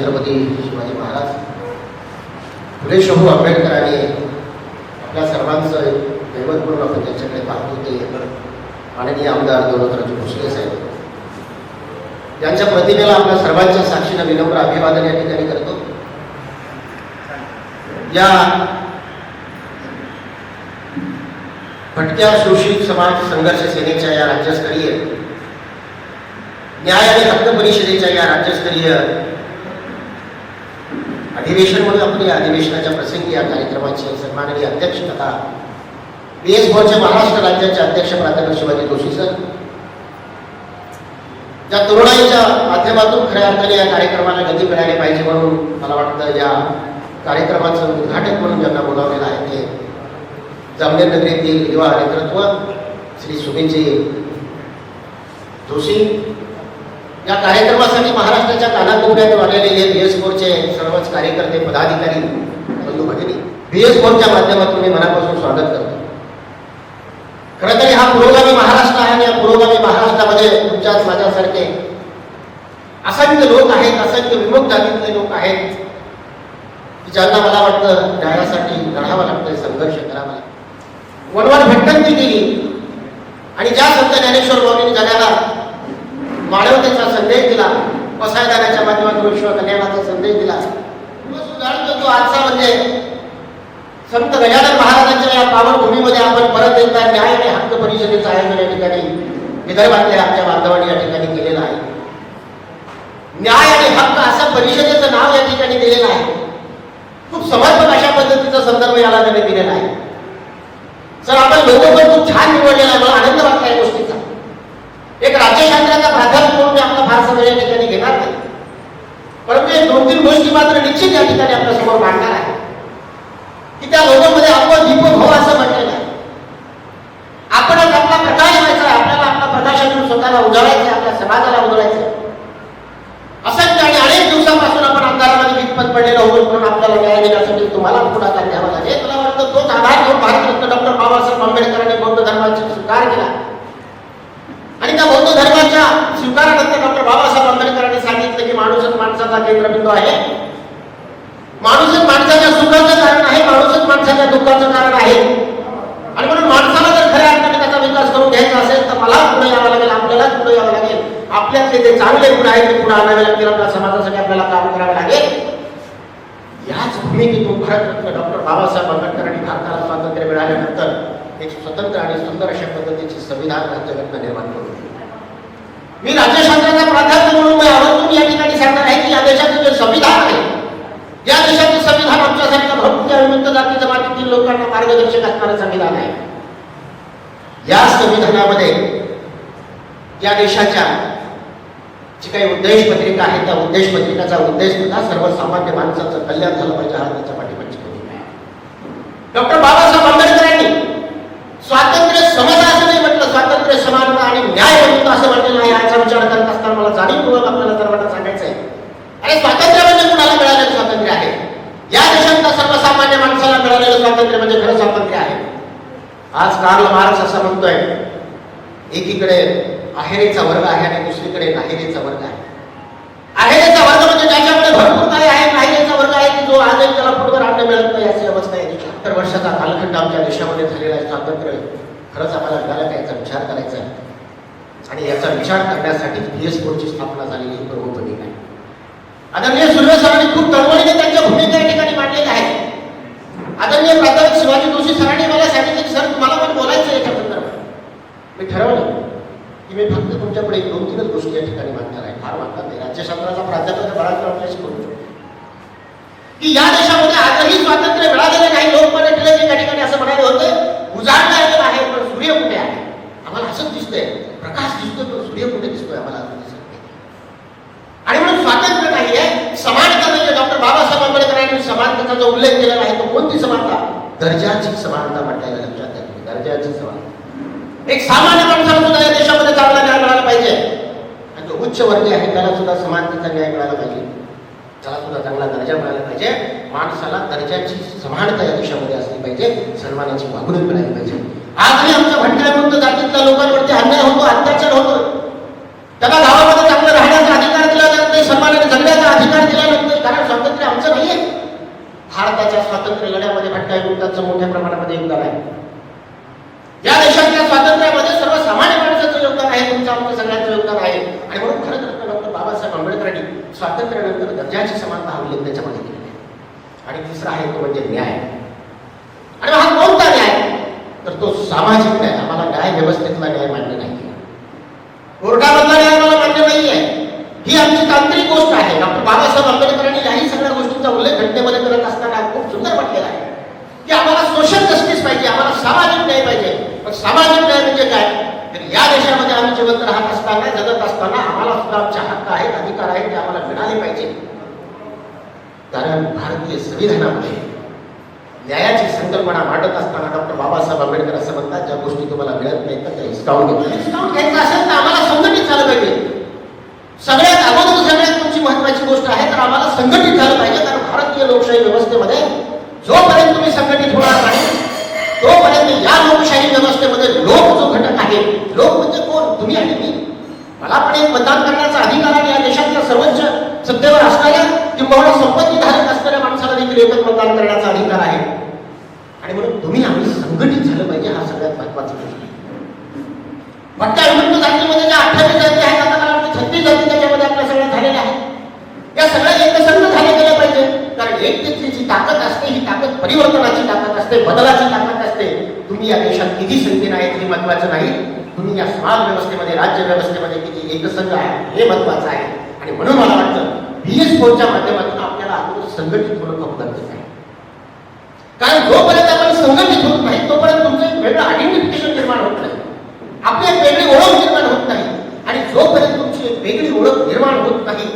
छत्रपती शिवाजी महाराज. फुले शाहू आंबेडकरांनी आपल्या सर्वांचं दैवत म्हणून आपण त्यांच्याकडे पाहतो ते माननीय आमदार दौलतराजू भोसले साहेब. यांच्या प्रतिमेला आपल्या सर्वांच्या साक्षीनं विनम्र अभिवादन या ठिकाणी करतो. या भटक्या शोषित समाज संघर्ष सेनेच्या या राज्यस्तरीय न्याय आणि हक्क परिषदेच्या या राज्यस्तरीय अधिवेशन म्हणून आपण या अधिवेशनाच्या प्रसंगी या कार्यक्रमाचे सन्माननीय अध्यक्ष तथा बी एस फोरचे महाराष्ट्र राज्याचे अध्यक्ष प्राध्यापक शिवाजी जोशी सर या तरुणाईच्या माध्यमातून खऱ्या अर्थाने या कार्यक्रमाला गती मिळाली पाहिजे म्हणून मला वाटतं या कार्यक्रमाचं उद्घाटक म्हणून ज्यांना बोलावलेलं आहे ते जामनेर नगरीतील युवा नेतृत्व श्री सुमितजी जोशी या कार्यक्रमासाठी महाराष्ट्राच्या कानाकोपऱ्यातून आलेले हे बी एस फोरचे सर्वच कार्यकर्ते पदाधिकारी बंधू भगिनी बी एस फोरच्या माध्यमातून मी मनापासून स्वागत करतो. खरं तरी हा पुरोगामी महाराष्ट्र आहे आणि या पुरोगामी महाराष्ट्रामध्ये तुमच्या माझ्यासारखे असंख्य लोक आहेत असंख्य विमुक्त जातीतले लोक आहेत की ज्यांना मला वाटतं न्यायासाठी लढावं लागतंय संघर्ष करावा लागतो वनवार भटकंती केली आणि ज्या संत ज्ञानेश्वर बाबूंनी जगाला मानवतेचा संदेश दिला. पसायदानाच्या माध्यमातून विश्व कल्याणाचा संदेश दिला. तो आजचा म्हणजे संत गजानन महाराजांच्या या पावनभूमीमध्ये आपण परत एकदा न्याय आणि हक्क परिषदेचं आयोजन या ठिकाणी विदर्भातल्या आमच्या बांधवांनी या ठिकाणी केलेलं आहे. न्याय आणि हक्क असं परिषदेचं नाव या ठिकाणी दिलेलं आहे. खूप समर्पक अशा पद्धतीचा संदर्भ याला त्यांनी दिलेला आहे. सर आपण लोक पण खूप छान निवडलेला आहे. मला आनंद वाटला एक राज्यशास्त्राचा प्राध्यापक म्हणून मी आपला फारसा वेळ या ठिकाणी घेणार नाही. परंतु एक दोन तीन गोष्टी मात्र निश्चित या ठिकाणी आपल्यासमोर मांडणार आहे. की त्या लोकांमध्ये आपण दीप असं म्हटलेलं आहे आपणच आपला प्रकाश व्हायचा आहे आपल्याला आपला प्रकाशातून स्वतःला उजळायचं आहे आपल्या समाजाला उजळायचं. आहे आणि अनेक दिवसापासून आपण अंधारामध्ये विकपत पडलेलो होतो म्हणून आपल्याला न्याय देण्यासाठी तुम्हाला पुढाकार घ्यावा लागेल. मला वाटतं तोच आधार घेऊन भारतरत्न डॉक्टर बाबासाहेब आंबेडकरांनी बौद्ध धर्माचा स्वीकार केला. आणि त्या बौद्ध धर्माच्या स्वीकारानंतर डॉक्टर बाबासाहेब आंबेडकरांनी सांगितलं की माणूसच माणसाचा केंद्रबिंदू आहे. माणूसच माणसाच्या सुखाचं कारण आहे माणूसच माणसाच्या दुःखाचं कारण आहे. आणि म्हणून माणसाला जर खऱ्या अर्थाने त्याचा विकास करून घ्यायचा असेल तर मला पुढे यावं लागेल आपल्यालाच पुढे यावं लागेल. आपल्यातले जे चांगले गुण आहेत ते पुढे आणावे लागतील. आपल्या समाजासाठी आपल्याला काम करावं लागेल. याच भूमिकेतून भारतरत्न डॉक्टर बाबासाहेब आंबेडकरांनी भारताला स्वातंत्र्य मिळाल्यानंतर एक स्वतंत्र आणि सुंदर अशा पद्धतीचे संविधान राज्यघटना निर्माण करून मी राज्यशास्त्राचा प्राध्यापक म्हणून मी आवर्जून या ठिकाणी सांगणार आहे की या देशाचं जे संविधान आहे या देशाचं संविधान आमच्यासारख्या भौतिक विमुक्त जाती जमातीतील लोकांना मार्गदर्शक असणारं संविधान आहे. या संविधानामध्ये या देशाच्या जी काही उद्देश पत्रिका आहे त्या उद्देश पत्रिकाचा उद्देश सुद्धा सर्वसामान्य माणसाचं कल्याण झालं पाहिजे हा त्याच्या पाठीमागची डॉक्टर बाबासाहेब आंबेडकर स्वातंत्र्य समता असं नाही म्हटलं स्वातंत्र्य समानता आणि न्याय म्हणतो असं म्हटलं आहे याचा विचार करत असताना मला जाणीवपूर्वक आपल्याला सर्वांना सांगायचं आहे. आणि स्वातंत्र्य म्हणजे कुणाला मिळालेलं स्वातंत्र्य आहे? या देशातल्या सर्वसामान्य माणसाला मिळालेलं स्वातंत्र्य म्हणजे खरं स्वातंत्र्य आहे. आज कार्ल मार्क्स असं म्हणतोय एकीकडे आहेरेचा वर्ग आहे आणि दुसरीकडे नाहिरेचा वर्ग आहे. आहेरेचा वर्ग म्हणजे ज्याच्याकडे भरपूर काही आहे वर्ग आहे की जो आजही त्याला फुटवर अन्न मिळत नाही अशी अवस्था आहे सत्तर वर्षाचा कालखंड आमच्या देशामध्ये झालेला आहे स्वातंत्र्य. खरंच आम्हाला मिळाला का याचा विचार करायचा आहे. आणि याचा विचार करण्यासाठी पी एस फोरची स्थापना झालेली ही प्रमुख आहे. आदरणीय सुर्वे सरांनी खूप तळमळीने त्यांच्या भूमिका या ठिकाणी मांडलेल्या आहेत. आदरणीय प्राध्यापक शिवाजी जोशी सरांनी मला सांगितलं की सर तुम्हाला पण बोलायचं याच्या संदर्भात मी ठरवलं की मी फक्त तुमच्याकडे एक दोन तीनच गोष्टी या ठिकाणी मांडणार आहे. फार मानतात नाही. राज्यशास्त्राचा प्राध्यापक बराच वेळा आपल्याशी शकतो की या देशामध्ये आजही स्वातंत्र्य मिळालेले नाही. लोकमान्य टिळक एका ठिकाणी असं म्हणाले होते उजाडता येत आहे पण सूर्य कुठे आहे? आम्हाला असंच दिसतंय प्रकाश दिसतोय पण सूर्य कुठे दिसतोय आम्हाला आणि म्हणून स्वातंत्र्य नाही आहे समानता म्हणजे डॉक्टर बाबासाहेब आंबेडकरांनी समानतेचा उल्लेख केलेला आहे तो कोणती समानता? दर्जाची समानता म्हटलेला लक्षात घ्या दर्जाची समानता. एक सामान्य माणसाला सुद्धा या देशामध्ये चांगला न्याय मिळाला पाहिजे. आणि जो उच्च वर्गीय आहे त्याला सुद्धा समानतेचा न्याय मिळाला पाहिजे. त्याला सुद्धा चांगला दर्जा मिळाला पाहिजे. माणसाला दर्जाची समानता या देशामध्ये असली पाहिजे. सन्मानाची वागणूक मिळाली पाहिजे. आजही आमच्या भटकऱ्यामुक्त जातीतल्या लोकांवरती अन्याय होतो अत्याचार होतो त्याला गावामध्ये चांगलं राहण्याचा अधिकार दिला जात नाही सन्मानाने जगण्याचा अधिकार दिला जात नाही. कारण स्वातंत्र्य आमचं नाहीये. भारताच्या स्वातंत्र्य लढ्यामध्ये भटकाई मोठ्या प्रमाणामध्ये योगदान आहे. या देशात स्वातंत्र्यानंतर दर्जाची समानता हा उल्लेख त्याच्यामध्ये केलेला आहे. आणि तिसरा आहे तो म्हणजे न्याय. आणि हा कोणता न्याय? तर तो सामाजिक न्याय. आम्हाला न्याय व्यवस्थेतला न्याय मान्य नाही कोर्टामधला न्याय आम्हाला मान्य नाही आहे. ही आमची तांत्रिक गोष्ट आहे. डॉक्टर बाबासाहेब आंबेडकरांनी याही सगळ्या गोष्टींचा उल्लेख घटनेमध्ये करत असताना खूप सुंदर म्हटलेला आहे. की आम्हाला सोशल जस्टिस पाहिजे आम्हाला सामाजिक न्याय पाहिजे. पण सामाजिक न्याय म्हणजे काय? तर या देशामध्ये आम्ही जिवंत राहत असताना जगत असताना आम्हाला सुद्धा आमचे हक्क आहेत अधिकार आहेत ते आम्हाला आले पाहिजे. कारण भारतीय संविधानामध्ये न्यायाची संकल्पना मांडत असताना डॉक्टर बाबासाहेब आंबेडकर असं म्हणतात ज्या गोष्टी तुम्हाला मिळत नाही तर त्या हिसकावून घेतात हिसकावून घ्यायचं असेल तर आम्हाला संघटित झालं पाहिजे. सगळ्यात अगोदर सगळ्यात तुमची महत्वाची गोष्ट आहे तर आम्हाला संघटित झालं पाहिजे. कारण भारतीय लोकशाही व्यवस्थेमध्ये जोपर्यंत तुम्ही संघटित होणार नाही तोपर्यंत या लोकशाही व्यवस्थेमध्ये लोक जो घटक आहे लोक म्हणजे कोण? तुम्ही आणि मी. मला पण एक मतदान करण्याचा अधिकार आहे या देशातल्या सर्वोच्च सत्तेवर असणाऱ्या किंवा संपत्ती धारक असणाऱ्या माणसाला देखील एकच मतदान करण्याचा अधिकार आहे आणि म्हणून तुम्ही आम्ही संघटित झालं पाहिजे हा सगळ्यात महत्त्वाचा गोष्ट आहे भटक्या विमुक्त जातीमध्ये ज्या अठ्ठावीस जाती आहेत आता मला वाटतं छत्तीस जाती त्याच्यामध्ये आपल्या सगळ्या झालेल्या आहेत या सगळ्या एकसंघ झाल्या गेल्या पाहिजे कारण एकतेची जी ताकद असते ही ताकद परिवर्तनाची ताकद असते बदलाची ताकद असते तुम्ही या देशात किती संख्येने आहेत हे महत्वाचं नाही. तुम्ही या समाज व्यवस्थेमध्ये राज्य व्यवस्थेमध्ये किती एकसंघ आहे हे महत्वाचं आहे. आणि म्हणून मला वाटतं बी एस फोरच्या माध्यमातून आपल्याला अगोदर संघटित होणं खूप गरजेचं आहे. कारण जोपर्यंत आपण संघटित होत नाही तोपर्यंत तुमचं एक वेगळं आयडेंटिफिकेशन निर्माण होत नाही. आपली एक वेगळी ओळख निर्माण होत नाही. आणि जोपर्यंत तुमची एक वेगळी ओळख निर्माण होत नाही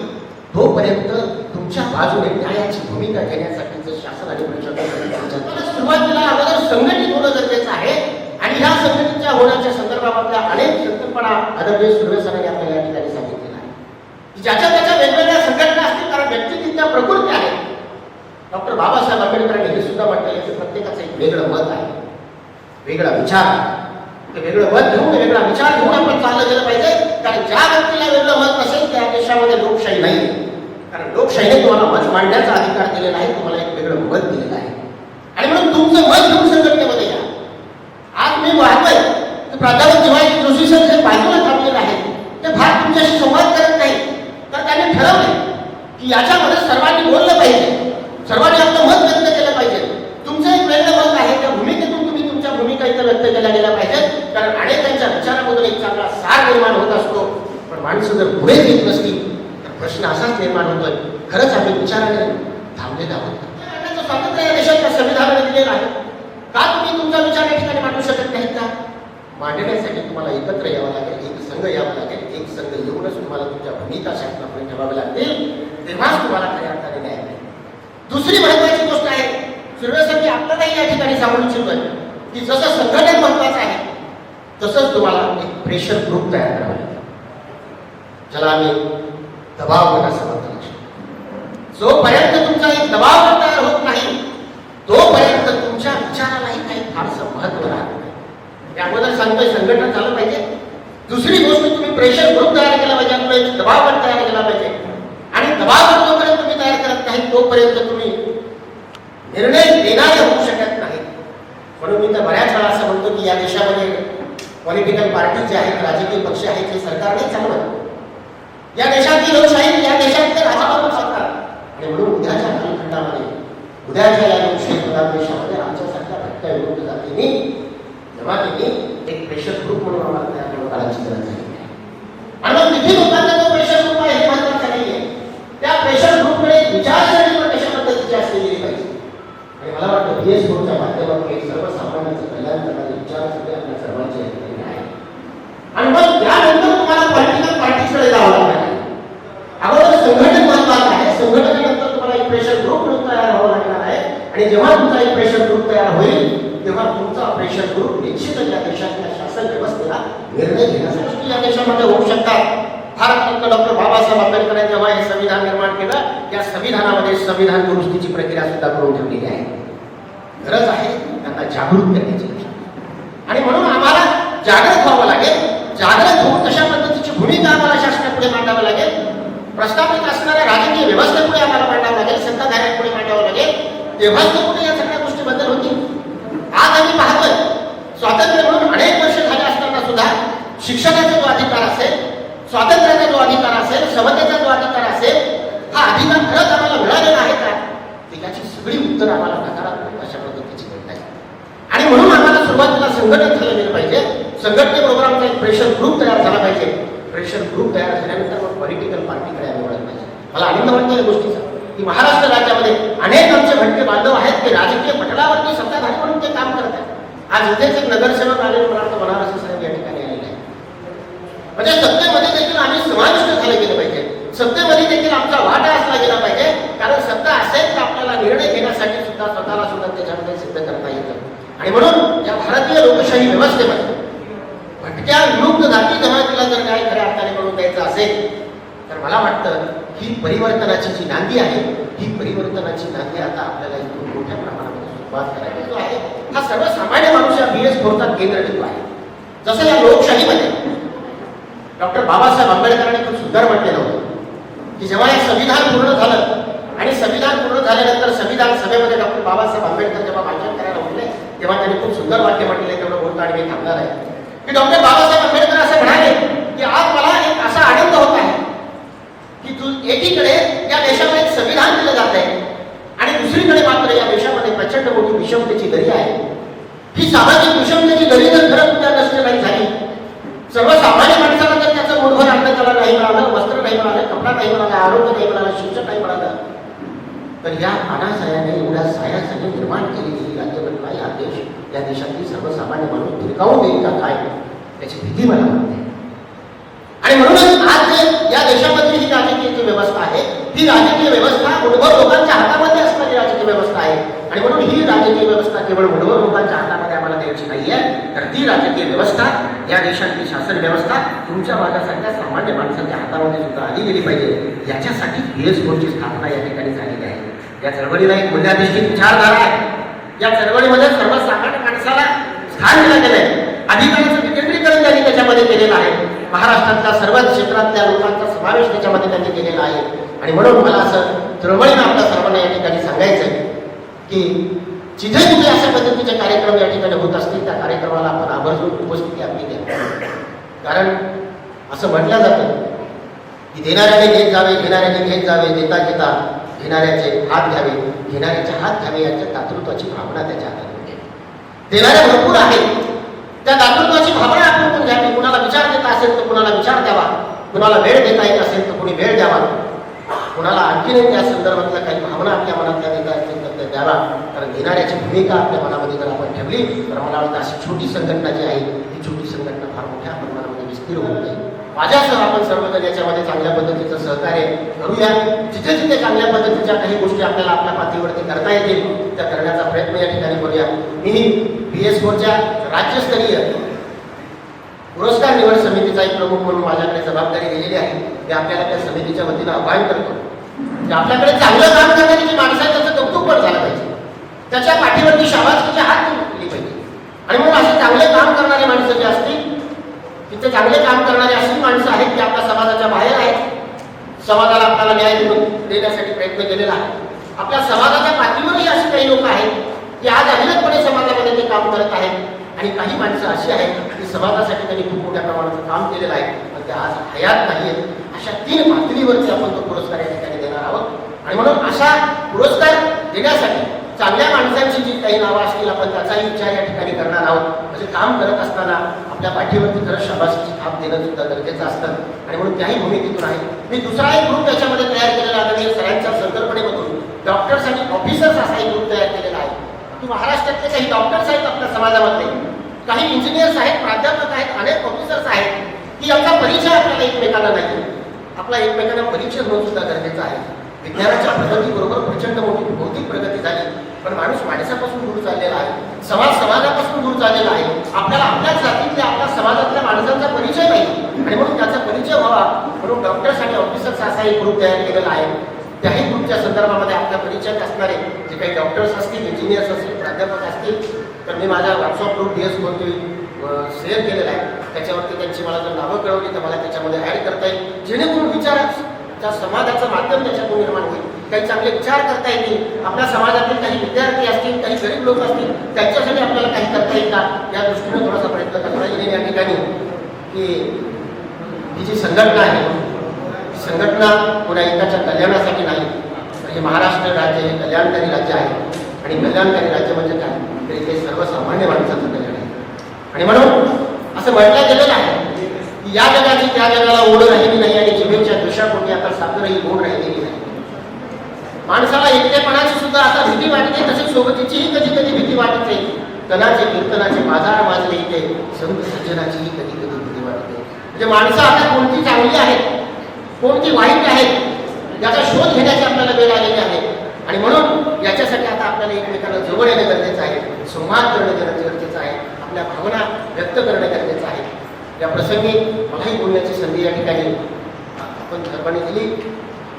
तोपर्यंत तुमच्या बाजूने न्यायाची भूमिका घेण्यासाठीचं शासन आणि प्रशासन सुरुवातीला अगोदर संघटित होणं गरजेचं आहे. आणि ह्या संघटितच्या होण्याच्या संदर्भामधल्या अनेक संकल्पना आदरणीय सुर्वेसरांनी आपल्याला या ठिकाणी सांगितलेल्या आहे. ज्याच्या त्याच्या वेगवेगळ्या संघटना असतील कारण व्यक्तिरित्या प्रकृती आहे. डॉक्टर बाबासाहेब आंबेडकरांनी हे सुद्धा म्हटलेलं की प्रत्येकाचं एक वेगळं मत आहे. वेगळा विचार ते वेगळं मत घेऊन वेगळा विचार घेऊन आपण चाललं गेलं पाहिजे. कारण ज्या व्यक्तीला वेगळं मत नसेल त्या देशामध्ये लोकशाही नाही. कारण लोकशाहीने तुम्हाला मत मांडण्याचा अधिकार दिलेला आहे तुम्हाला एक वेगळं मत दिलेलं आहे. आणि म्हणून तुमचं मत घेऊन संघटनेमध्ये या मी वाहतोय की प्राध्यापक जिवाई जोशी सर जे बाजूला थांबलेले आहेत ते भाग तुमच्याशी संवाद करत नाही तर त्यांनी ठरवले की याच्यामध्ये सर्वांनी बोललं पाहिजे. सर्वांनी आपलं मत व्यक्त केलं पाहिजे. तुमचं एक वेगळं मत आहे त्या भूमिकेतून तुम्ही तुमच्या भूमिका इथं व्यक्त केल्या गेल्या पाहिजेत. कारण अनेकांच्या विचारामधून एक चांगला सार निर्माण होत असतो. पण माणसं जर पुढे येत नसतील तर प्रश्न असाच निर्माण होतोय. खरंच आम्ही विचाराने थांबलेले आहोत. स्वातंत्र्य या देशाच्या संविधानाने दिलेलं आहे. का तुम्ही तुमचा विचार या ठिकाणी मांडू शकत नाहीत का? मांडण्यासाठी तुम्हाला एकत्र यावं लागेल एक संघ यावं लागेल एक संघ येऊनच तुम्हाला तुमच्या भूमिका शासनापुढे ठेवावे लागतील तेव्हाच तुम्हाला खऱ्या अर्थाने न्याय मिळेल. दुसरी महत्वाची गोष्ट आहे सुर्वेसरनी आपल्यालाही या ठिकाणी सांगू इच्छितोय की जसं संघटन महत्वाचं आहे तसंच तुम्हाला एक प्रेशर ग्रुप तयार करावा लागेल. ज्याला आम्ही दबाव गट असं म्हणतो जोपर्यंत तुमचा एक दबाव तयार होत नाही तोपर्यंत तुमच्या विचारालाही काही फारसं महत्त्व राहत नाही. अगोदर सांगतोय संघटन झालं पाहिजे. दुसरी गोष्ट तुम्ही प्रेशर ग्रुप तयार केला पाहिजे आपला दबाव तयार केला पाहिजे. आणि दबाव जोपर्यंत तुम्ही तयार करत नाही तोपर्यंत तुम्ही निर्णय देणारे होऊ शकत नाही. म्हणून मी तर बऱ्याच वेळा असं म्हणतो की या देशामध्ये पॉलिटिकल पार्टी जे आहेत राजकीय पक्ष आहेत हे सरकारने चालवत या देशातली लोकशाही या देशातले राजकारण सरकार. आणि म्हणून उद्याच्या कालखंडामध्ये उद्याच्या या लोकशाही प्रधान देशामध्ये आमच्यासारख्या भटक्या विरुद्ध जातीने जमातीने एक प्रेशर ग्रुप म्हणून आम्हाला तयार करून काढायची गरज झाली आहे. आणि मग तिथे लोकांना तो प्रेशर ग्रुप आहे हे महत्वाचं नाही आहे. त्या प्रेशर ग्रुपकडे विचारसरणी पण कशा पद्धतीची असली गेली पाहिजे. आणि मला वाटतं बी एस फोरच्या माध्यमातून एक सर्वसामान्यांचं कल्याण करणारे विचार सगळे आपल्या सर्वांचे आहे. आणि मग त्यानंतर तुम्हाला पॉलिटिकल पार्टीकडे जावं लागणार आहे अगोदर संघटन महत्वाचं आहे संघटनेनंतर तुम्हाला एक प्रेशर ग्रुप म्हणून तयार व्हावं लागणार आहे आणि जेव्हा तुमचा एक प्रेशर ग्रुप तयार होईल तेव्हा तुमचा प्रेशर ग्रुप निश्चितच या देशातल्या शासन व्यवस्थेला निर्णय घेण्यासाठी या देशामध्ये होऊ शकतात. भारतरत्न डॉक्टर बाबासाहेब आंबेडकरांनी जेव्हा हे संविधान निर्माण केलं या संविधानामध्ये संविधान दुरुस्तीची प्रक्रिया सुद्धा करून ठेवलेली आहे. गरज आहे त्यांना जागृत करण्याची. आणि म्हणून आम्हाला जागृत व्हावं लागेल. जागृत होऊन कशा पद्धतीची भूमिका आम्हाला शासनापुढे मांडावी लागेल? प्रस्थापित असणाऱ्या राजकीय व्यवस्थेपुढे आम्हाला मांडावं लागेल. llevando राजकीय पटलावरती सत्ताधारी म्हणून ते काम करत आहेत. आज इथेच एक नगरसेवक आले मला वाटतं बनारसी साहेब या ठिकाणी आलेले आहेत म्हणजे सत्तेमध्ये देखील आम्ही समाविष्ट झाले गेले पाहिजे. सत्तेमध्ये देखील आमचा वाटा असला गेला पाहिजे. कारण सत्ता असेल तर आपल्याला निर्णय घेण्यासाठी सुद्धा स्वतःला सुद्धा त्याच्यामध्ये सिद्ध करता येतं. आणि म्हणून या भारतीय लोकशाही व्यवस्थेमध्ये भटक्या विमुक्त जाती जमातीला जर काय खऱ्या अर्थाने करून द्यायचं असेल तर मला वाटतं ही परिवर्तनाची जी नांदी आहे ही परिवर्तनाची नांदी आता आपल्याला इथून मोठ्या प्रमाणामध्ये सुरुवात करायची जो आहे हा सर्वसामान्य माणूस या बी एस फोरचा केंद्रबिंदू आहे. जसं या लोकशाहीमध्ये डॉक्टर बाबासाहेब आंबेडकरांनी खूप सुंदर म्हटलेलं होतं की जेव्हा हे संविधान पूर्ण झालं आणि संविधान पूर्ण झाल्यानंतर संविधान सभेमध्ये डॉक्टर बाबासाहेब आंबेडकर जेव्हा भाषण करायला म्हटले तेव्हा त्यांनी खूप सुंदर वाक्य म्हटले तेवढं बोलतो आणि मी थांबणार आहे. की डॉक्टर बाबासाहेब आंबेडकर असं म्हणाले की आज मला एक असा आनंद होत आहे की तू एकीकडे या देशामध्ये एक संविधान दिलं जात आहे. आणि दुसरीकडे मात्र या देशामध्ये प्रचंड मोठी विषमतेची दरी आहे. ही सामाजिक विषमतेची दरी जर खरंच त्या नष्ट नाही झाली. सर्वसामान्य माणसाला जर त्याचं मूलभूत अन्न त्याला नाही मिळालं वस्त्र नाही मिळालं कपडा नाही मिळाला आरोग्य नाही मिळालं शिक्षण नाही मिळालं तर या अनासायाने एवढ्या सायासाने निर्माण केलेली राज्यघटना या देश या देशातली सर्वसामान्य माणूस धिरकावून देईल का काय? त्याची भीती मला वाटते आणि म्हणूनच आज जे या देशामधली ही राजकीय जी व्यवस्था आहे ही राजकीय व्यवस्था मुठभर लोकांच्या हातामध्ये असणारी राजकीय व्यवस्था आहे. आणि म्हणून ही राजकीय व्यवस्था केवळ मुठभर लोकांच्या हातामध्ये आम्हाला द्यायची नाही आहे. तर ती राजकीय व्यवस्था या देशातली शासन व्यवस्था तुमच्या भागासारख्या सामान्य माणसांच्या हातामध्ये सुद्धा आली गेली पाहिजे. याच्यासाठी बी एस फोरची स्थापना या ठिकाणी झालेली आहे. या चळवळीला एक मूल्याधिष्ठित विचारधारा आहे. या चळवळीमध्ये सर्वसामान्य माणसाला स्थान दिलं गेलं आहे. अधिकाराचं विकेंद्रीकरण त्यांनी त्याच्यामध्ये केलेलं आहे. महाराष्ट्रातल्या सर्वच क्षेत्रातल्या लोकांचा समावेश त्याच्यामध्ये त्यांनी केलेला आहे. आणि म्हणून मला असं चळवळीनं आपल्या सर्वांना या ठिकाणी सांगायचं आहे की जिथे कुठे अशा पद्धतीचे कार्यक्रम या ठिकाणी होत असतील त्या कार्यक्रमाला आपण आवर्जून उपस्थिती आपली द्या. कारण असं म्हटलं जातं की देणाऱ्याने घेत जावे घेणाऱ्याने घेत जावे देता घेता घेणाऱ्याचे हात घ्यावे घेणाऱ्याचे हात घ्यावे याच्या दातृत्वाची भावना त्याच्या हातात होते. देणाऱ्या भरपूर आहेत. त्या दातृत्वाची भावना आपण पण घ्यावी कुणाला विचार देता असेल तर कुणाला विचार द्यावा. कुणाला वेळ देता येत असेल तर कुणी वेळ द्यावा. कुणाला आणखीन त्या संदर्भातल्या काही भावना आपल्या मनातल्या देता असतील तर त्या द्यावा कारण घेणाऱ्याची भूमिका आपल्या मनामध्ये जर आपण ठेवली तर मला वाटतं अशी छोटी संघटना जी आहे ही छोटी संघटना फार मोठ्या प्रमाणामध्ये विस्तीर्ण होऊन जाईल माझ्यासह आपण सर्वजण याच्यामध्ये चांगल्या पद्धतीचं सहकार्य करूया. जिथे जिथे चांगल्या पद्धतीच्या काही गोष्टी आपल्याला आपल्या पातळीवरती करता येतील त्या करण्याचा प्रयत्न या ठिकाणी करूया. मी बी एस फोरच्या राज्यस्तरीय पुरस्कार निवड समितीचा एक प्रमुख म्हणून माझ्याकडे जबाबदारी दिलेली आहे. मी आपल्याला त्या समितीच्या वतीनं आवाहन करतो. की आपल्याकडे चांगलं काम करणारी जी माणसं आहेत त्याचं कौतुक पण झालं पाहिजे. त्याच्या पाठीवरती शाबासकीचे हात केली पाहिजे. आणि म्हणून असे चांगले काम करणारी माणसं जी असतील तिथे चांगले काम करणारी अशी माणसं आहेत की आपल्या समाजाच्या बाहेर आहेत. समाजाला आपल्याला न्याय देण्यासाठी प्रयत्न केलेला आहे. आपल्या समाजाच्या पाठीवरही असे काही लोक आहेत की आज अविरतपणे समाजामध्ये ते काम करत आहेत. आणि काही माणसं अशी आहेत समाजासाठी त्यांनी खूप मोठ्या प्रमाणात काम केलेलं आहे. पण ते आज हयात नाही आहेत अशा तीन पातळीवरती आपण तो पुरस्कार या ठिकाणी देणार आहोत. आणि म्हणून अशा पुरस्कार देण्यासाठी चांगल्या माणसांची जी काही नावं असतील आपण त्याचाही विचार या ठिकाणी करणार आहोत. म्हणजे काम करत असताना आपल्या पाठीवरती खरंच शाबासकीची थाप देणं सुद्धा गरजेचं असतं. आणि म्हणून त्याही भूमिकेतून आहे. मी दुसरा एक ग्रुप याच्यामध्ये तयार केलेला आदरणीय सरांच्या संकल्पनेमधून डॉक्टर्स आणि ऑफिसर्स असा एक ग्रुप तयार केलेला आहे. की महाराष्ट्रातले काही डॉक्टर्स आहेत आपल्या समाजामध्ये काही इंजिनियर्स आहेत प्राध्यापक आहेत अनेक ऑफिसर्स आहेत की यांचा परिचय आपल्याला एकमेकांना नाही. आपला एकमेकांना परिचय होणं सुद्धा गरजेचं आहे. विज्ञानाच्या प्रगतीबरोबर प्रचंड मोठी भौतिक प्रगती झाली पण माणूस माणसापासून दूर चाललेला आहे. समाज समाजापासून दूर चाललेला आहे. आपल्याला आपल्याच जातीतल्या आपल्या समाजातल्या माणसांचा परिचय नाही. आणि म्हणून त्याचा परिचय व्हावा म्हणून डॉक्टर्स आणि ऑफिसर्स असा एक ग्रुप तयार केलेला आहे. त्याही ग्रुपच्या संदर्भामध्ये आपल्या परिचयात असणारे जे काही डॉक्टर्स असतील इंजिनियर्स असतील प्राध्यापक असतील तर मी माझा व्हॉट्सअप ग्रुप डी एस वरती शेअर केलेला आहे. त्याच्यावरती त्यांची मला जर नावं कळवली तर मला त्याच्यामध्ये ॲड करता येईल. जेणेकरून विचार त्या समाजाचं माध्यम त्याच्यातून निर्माण होईल. काही चांगले विचार करता येतील. आपल्या समाजातील काही विद्यार्थी असतील काही गरीब लोक असतील त्यांच्यासाठी आपल्याला काही करता येईल का? या दृष्टीने थोडासा प्रयत्न करता येईल. या ठिकाणी की ही जी संघटना आहे संघटना कोणा एकाच्या कल्याणासाठी नाही. म्हणजे महाराष्ट्र राज्य हे कल्याणकारी राज्य आहे. आणि कल्याणकारी राज्य म्हणजे काय? तर इथे सर्वसामान्य माणसाचं कल्याण आहे. आणि म्हणून असं म्हटलं गेलेलं आहे की या जगाची त्या जगाला ओढ राहिली नाही आणि जिभेच्या दृश्यापोटी आता साखरही ओढ राहिलेली नाही. माणसाला एकटेपणाची सुद्धा आता भीती वाटते तसेच सोबतीचीही कधी कधी भीती वाटते. कलाचे कीर्तनाचे बाजार माजले इथे संत सज्जनाचीही कधी कधी भीती वाटते. म्हणजे माणसं आता कोणती चांगली आहेत? कोणती वाईट आहेत याचा शोध घेण्याची आपल्याला वेळ आलेली आहे. आणि म्हणून याच्यासाठी आता आपल्याला एकमेकांना जवळ येणं गरजेचं आहे संवाद करणं गरजेचं आहे आपल्या भावना व्यक्त करणं गरजेचं आहे. या प्रसंगी मलाही बोलण्याची संधी या ठिकाणी आपण सर्वांनी दिली.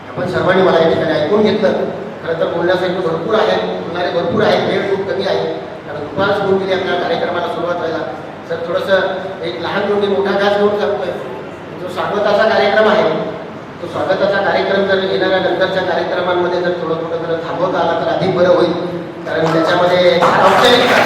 आपण सर्वांनी मला या ठिकाणी ऐकून घेतलं. खरं तर बोलण्यासाठी भरपूर आहेत बोलणारे भरपूर आहेत वेळ खूप कमी आहे. कारण दुपारच बोलून दिली आपल्या कार्यक्रमाला सुरुवात व्हायला. तर थोडंसं एक लहान तोंडी मोठा घास घेऊन सांगतोय जो स्वागताचा कार्यक्रम आहे तो स्वागताचा कार्यक्रम जर येणाऱ्या नंतरच्या कार्यक्रमांमध्ये जर थोडं थोडं जर थांबवता आला तर अधिक बरं होईल. कारण त्याच्यामध्ये औपचारिकता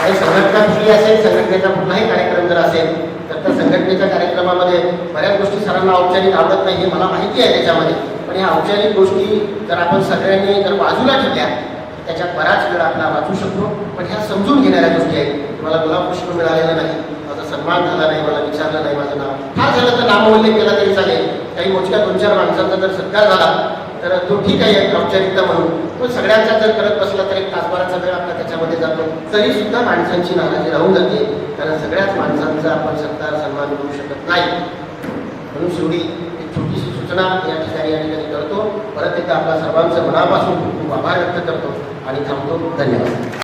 काही संघटना कुठली असेल संघटनेचा कुठलाही कार्यक्रम जर असेल तर त्या संघटनेच्या कार्यक्रमामध्ये बऱ्याच गोष्टी सरांना औपचारिक आवडत नाही हे मला माहिती आहे त्याच्यामध्ये. पण ह्या औपचारिक गोष्टी जर आपण सगळ्यांनी जर बाजूला ठेवल्या त्याच्यात बराच वेळ आपला वाचू शकतो. पण ह्या समजून घेणाऱ्या गोष्टी आहेत. मला गुलाब पुष्प मिळालेलं नाही माझा सन्मान झाला नाही मला विचारलं नाही माझं नाव. फार झालं तर नामोल्लेख केला तरी चालेल. काही मोजक्या दोन चार माणसांचा जर सत्कार झाला तर तो ठीक आहे एक औपचारिकता म्हणून. पण सगळ्यांचा जर करत बसला तर एक तासभराचा वेळ आपला त्याच्यामध्ये जातो. तरी सुद्धा माणसांची नाराजी राहून जाते. कारण सगळ्याच माणसांचा आपण सत्कार सन्मान करू शकत नाही. म्हणून शेवटी एक छोटीशी सूचना या ठिकाणी या ठिकाणी करतो. परत एकदा आपल्या सर्वांचं मनापासून खूप खूप आभार व्यक्त करतो. आणि थांबतो. धन्यवाद.